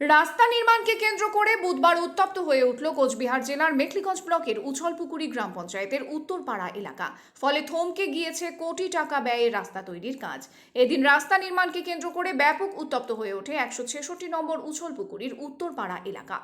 রাস্তা নির্মাণকে কেন্দ্র করে বুধবার উত্তপ্ত হয়ে উঠল কোচবিহার জেলার মেখলিগঞ্জ ব্লকের উছলপুকুরি গ্রাম পঞ্চায়েতের উত্তরপাড়া এলাকা। ফলে থমকে গিয়েছে কোটি টাকা ব্যয়ের রাস্তা তৈরির কাজ। এদিন রাস্তা নির্মাণকে কেন্দ্র করে ব্যাপক উত্তপ্ত হয়ে ওঠে একশো ছেষট্টি নম্বর উছলপুকুরির উত্তরপাড়া এলাকা।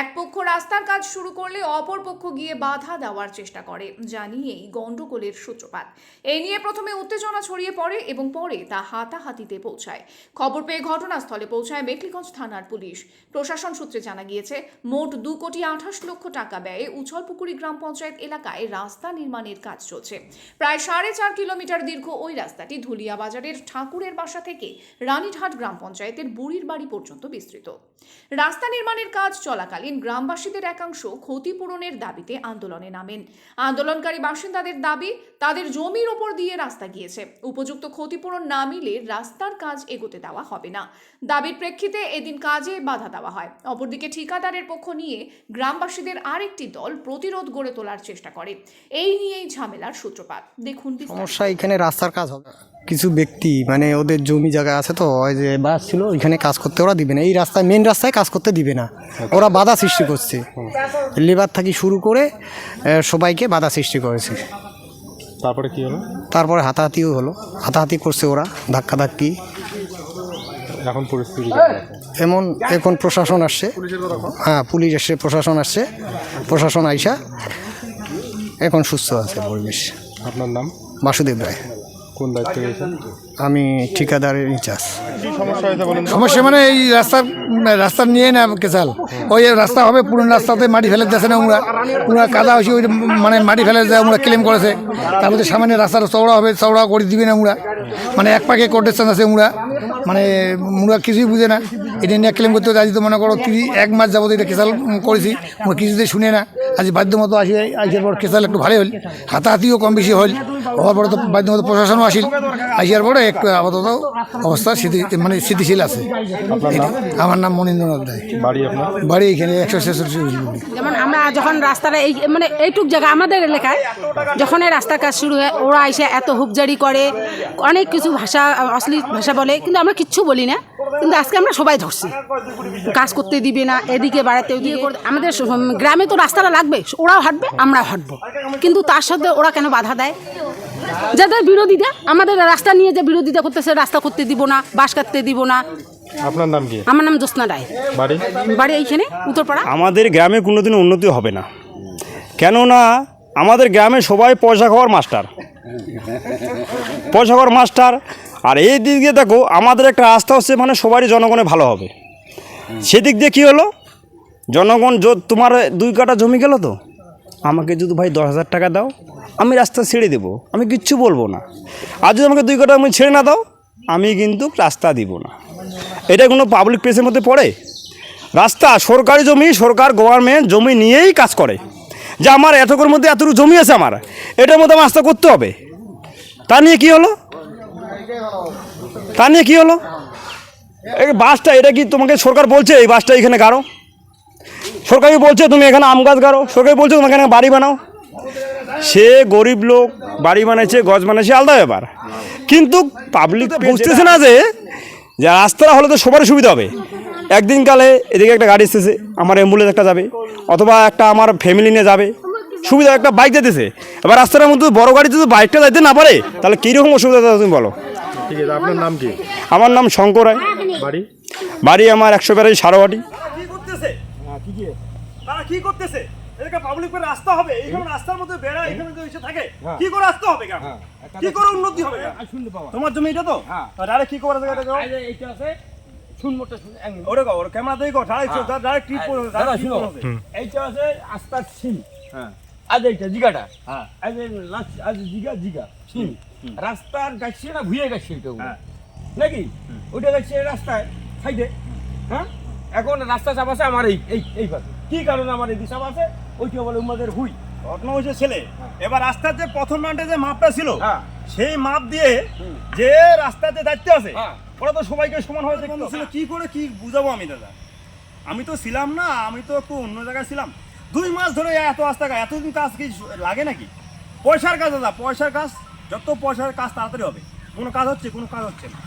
এক পক্ষ রাস্তার কাজ শুরু করলে অপর পক্ষ গিয়ে বাধা দেওয়ার চেষ্টা করে যা নিয়েই গণ্ডগোলের সূত্রপাত। এই নিয়ে প্রথমে উত্তেজনা ছড়িয়ে পড়ে এবং পরে তা হাতাহাতিতে পৌঁছায়। খবর পেয়ে ঘটনাস্থলে পৌঁছায় মেখলিগঞ্জ থানার পুলিশ। প্রশাসন সূত্রে জানা গিয়েছে, মোট দু কোটি আঠাশ লক্ষ টাকা ব্যয়ে উছলপুকুরি গ্রাম পঞ্চায়েত এলাকায় রাস্তা নির্মাণের কাজ চলছে। প্রায় সাড়ে চার কিলোমিটার দীর্ঘ ওই রাস্তাটি ধুলিয়া বাজারের ঠাকুরের বাসা থেকে রানীঘাট গ্রাম পঞ্চায়েতের বুড়ির বাড়ি পর্যন্ত বিস্তৃত। রাস্তা নির্মাণের কাজ চলাকালীন গ্রামবাসীদের একাংশ ক্ষতিপূরণের দাবিতে আন্দোলনে নামেন। আন্দোলনকারী বাসিন্দাদের দাবি, তাদের জমির ওপর দিয়ে রাস্তা গিয়েছে। উপযুক্ত ক্ষতিপূরণ না মিলে রাস্তার কাজ এগোতে দেওয়া হবে না। দাবির প্রেক্ষিতে এদিন কাজে বাধা দেওয়া হয়। অপরদিকে ঠিকাদারের পক্ষ নিয়ে গ্রামবাসীদের আরেকটি দল প্রতিরোধ গড়ে তোলার চেষ্টা করে। এই নিয়েই ঝামেলার সূত্রপাত। দেখুন। সমস্যা এখানে রাস্তার কাজ হবে। কিছু ব্যক্তি মানে ওদের জমি জায়গা আছে তো ওই যে বাস ছিল ওইখানে কাজ করতে ওরা দিবে না। এই রাস্তায় মেন রাস্তায় কাজ করতে দিবে না। ওরা বাধা সৃষ্টি করছে। লেবার থাকি শুরু করে সবাইকে বাধা সৃষ্টি করেছে। তারপরে কি হলো? তারপরে হাতাহাতিও হলো। হাতাহাতি করছে ওরা ধাক্কাধাক্কি। এখন পরিস্থিতি এমন এখন প্রশাসন আসছে। হ্যাঁ পুলিশ এসে প্রশাসন আসছে। প্রশাসন আইসা এখন সুস্থ আছে পরিবেশ। আপনার নাম? বাসুদেব রায়। কোন দায়িত্ব আমি ঠিকাদারের ইনচার্জ। সমস্যা মানে এই রাস্তার রাস্তা নিয়ে না কেসাল ওই রাস্তা হবে পুরনো রাস্তাতে মাটি ফেলে দিয়েছে না ওরা ওরা কাদা হয়েছে ওই মানে মাটি ফেলে দেয় ওরা ক্লেম করেছে। তার মধ্যে সামান্য রাস্তাটা চওড়া হবে চওড়া করে দিবে না ওরা মানে এক পাকে কোটেশন আছে ওরা মানে ওরা কিছুই বুঝে না। এটা নিয়ে ক্লেম করতে আজ তো মনে করো তিরিশ এক মাস যাবত এটা কেসাল করেছি। ওরা কিছুতেই শুনে না। আজ বাধ্য মতো আসি আসার পর কেসাল একটু ভালো হল হাতাহাতিও কম বেশি হল হওয়ার পরে তো বাধ্য মতো প্রশাসনও আসিল। আসার পরে একটু আপাতত অবস্থা মানে স্থিতিশীল আছে। আমার নাম মনীন্দ্রনাথ রায়। বাড়ি এখানে একশো ছেষট্টি যেমন আমরা যখন রাস্তাটা এই মানে এইটুক জায়গা আমাদের এলাকায় যখন এই রাস্তার কাজ শুরু হয় ওরা এসে এত হুপজারি করে অনেক কিছু ভাষা অশ্লীল ভাষা বলে কিন্তু আমরা কিচ্ছু বলি না। কিন্তু আজকে আমরা সবাই ধরছি। কাজ করতে দিবে না এদিকে বাড়াতে ওদিকে। করতে আমাদের গ্রামে তো রাস্তাটা লাগবে ওরাও হাঁটবে আমরাও হাঁটবো। কিন্তু তার সাথে ওরা কেন বাধা দেয়? যাদের বিরোধিতা আমাদের রাস্তা নিয়ে যে বিরোধিতা করতেছে রাস্তা করতে দিব না বাস কাটতে দিব না। আপনার নাম কি? আমার নাম জ্যোৎস্না রায়। বাড়ি? বাড়ি এইখানে উত্তরপাড়া। আমাদের গ্রামে কোনোদিন উন্নতি হবে না। কেননা আমাদের গ্রামে সবাই পয়সা খাওয়ার মাস্টার। পয়সা খাওয়ার মাস্টার। আর এই দিক দিয়ে দেখো আমাদের একটা রাস্তা হচ্ছে মানে সবারই জনগণে ভালো হবে। সেদিক দিয়ে কী হলো? জনগণ যো তোমার দুই কাটা জমি গেল তো? আমাকে যদি ভাই দশ হাজার টাকা দাও আমি রাস্তা ছেড়ে দেবো, আমি কিচ্ছু বলব না। আর যদি আমাকে দুই কাটা আমি ছেড়ে না দাও, আমি কিন্তু রাস্তা দিব না। এটা কোনো পাবলিক প্লেসের মধ্যে পড়ে? রাস্তা সরকারি জমি, সরকার গভর্নমেন্ট জমি নিয়েই কাজ করে। যে আমার এতকের মধ্যে এতটুকু জমি আছে আমার, এটার মধ্যে আমার রাস্তা করতে হবে। তা নিয়ে কি হলো? তা নিয়ে কি হলো? এই বাসটা, এটা কি তোমাকে সরকার বলছে, এই বাসটা এখানে গাড়ো? সরকারি বলছে, তুমি এখানে আম গাছ গাড়ো। সরকারি বলছে তোমাকে এখানে বাড়ি বানাও। সে গরিব লোক বাড়ি বানাইছে গছ বানাইছে আলাদা ব্যাপার। কিন্তু পাবলিক বুঝতেছে না যে যে রাস্তাটা হলে তো সবারই সুবিধা হবে। একদিন কালে এদিকে একটা গাড়ি এসেছে আমার অ্যাম্বুলেন্স একটা যাবে অথবা একটা আমার ফ্যামিলি নিয়ে যাবে। সুবিধা একটা বাইক যেতেছে এবার রাস্তার মধ্যে বড় গাড়িতে যদি বাইকটা যাইতে না পারে তাহলে কীরকম অসুবিধা তুমি বলো? ঠিক আছে আপনার নাম কি? আমার নাম শঙ্কর রায়। বাড়ি? বাড়ি আমার একশো বেড়াই সারোয়াটি। কি করতেছে? তারা কি করতেছে? এদিকে পাবলিক রাস্তা হবে। এইখানে রাস্তার মধ্যে বেড়া এখানে তো এসে থাকে। কি করে রাস্তা হবে কেন? কি করে উন্নতি হবে? তোমার জমি এটা তো? ডাইরেক্ট কি করে এটা এইটা আছে রাস্তার না ভুয়ে গেছে এটা। নাকি? ওইটা গেছে রাস্তায় সাইডে। হ্যাঁ? এখন রাস্তা চাপ আছে আমার এই এই এই পাশে। কি কারণে আমার এই দিশা আছে ওইটা বলে হুই। ঘটনা হয়েছে ছেলে। এবার রাস্তার যে প্রথম যে মাপটা ছিল হ্যাঁ। সেই মাপ দিয়ে যে রাস্তাতে দায়িত্ব আছে হ্যাঁ। ওরা তো সবাইকে সমান হয়ে ছিল কি করে কি বুঝাবো আমি দাদা? আমি তো ছিলাম না আমি তো একটু অন্য জায়গায় ছিলাম। দুই মাস ধরে এত রাস্তা এতদিন কাজ কি লাগে নাকি? পয়সার কাজ দাদা পয়সার কাজ যত পয়সার কাজ তাড়াতাড়ি হবে। কোনো কাজ হচ্ছে কোনো কাজ হচ্ছে না।